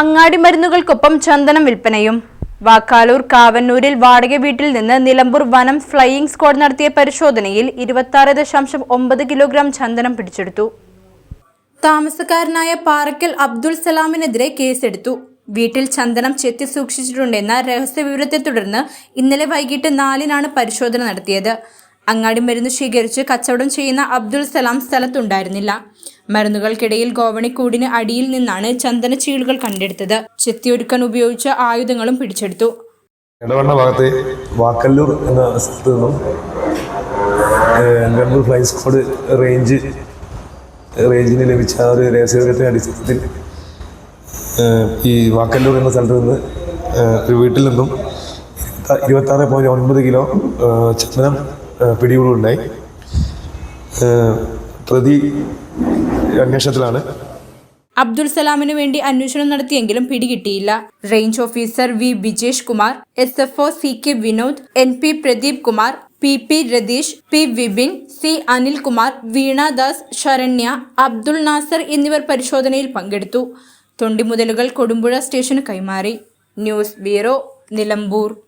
അങ്ങാടി മരുന്നുകൾക്കൊപ്പം ചന്ദനം വിൽപ്പനയും. വാക്കാലൂർ കാവന്നൂരിൽ വാടക വീട്ടിൽ നിന്ന് നിലമ്പൂർ വനം ഫ്ലൈയിംഗ് സ്ക്വാഡ് നടത്തിയ പരിശോധനയിൽ ഇരുപത്തി ദശാംശം ഒമ്പത് കിലോഗ്രാം ചന്ദനം പിടിച്ചെടുത്തു. താമസക്കാരനായ പാറക്കൽ അബ്ദുൾ സലാമിനെതിരെ കേസെടുത്തു. വീട്ടിൽ ചന്ദനം ചെത്തി സൂക്ഷിച്ചിട്ടുണ്ടെന്ന രഹസ്യ വിവരത്തെ തുടർന്ന് ഇന്നലെ വൈകിട്ട് നാലിനാണ് പരിശോധന നടത്തിയത്. അങ്ങാടി മരുന്ന് സ്വീകരിച്ച് കച്ചവടം ചെയ്യുന്ന അബ്ദുൽ സലാം സ്ഥലത്തുണ്ടായിരുന്നില്ല. മരുന്നുകൾക്കിടയിൽ ഗോവണിക്കൂടിന് അടിയിൽ നിന്നാണ് ചന്ദന ചീളുകൾ കണ്ടെടുത്തത്. ചെത്തിയൊരുക്കാൻ ഉപയോഗിച്ച ആയുധങ്ങളും പിടിച്ചെടുത്തു. ഇടവണ്ണ ഭാഗത്തെ വാക്കല്ലൂർ എന്ന സ്ഥലത്ത് നിന്നും ഫ്ലൈ സ്ക്വാഡ് റേഞ്ച് റേഞ്ചിന് ലഭിച്ച ഒരു രഹസ്യവിവരത്തിന്റെ അടിസ്ഥാനത്തിൽ ഈ വാക്കല്ലൂർ എന്ന സ്ഥലത്ത് നിന്ന് ഒരു വീട്ടിൽ നിന്നും ഇരുപത്താറ് പോയിന്റ് ഒൻപത് കിലോ ചന്ദനം പിടികൂടുണ്ടായി. പ്രതി അന്വേഷണത്തിലാണ്. അബ്ദുൽ സലാമിന് വേണ്ടി അന്വേഷണം നടത്തിയെങ്കിലും പിടികിട്ടിയില്ല. Range officer V Bijesh Kumar S F O C K Vinod N P Pradeep Kumar P P Rateesh P Vipin C Anilkumar Veenadas Saranya Abdul Nasar എന്നിവർ പരിശോധനയിൽ പങ്കെടുത്തു. തൊണ്ടിമുതലുകൾ കൊടുമ്പുഴ സ്റ്റേഷന് കൈമാറി. News bureau Nilambur.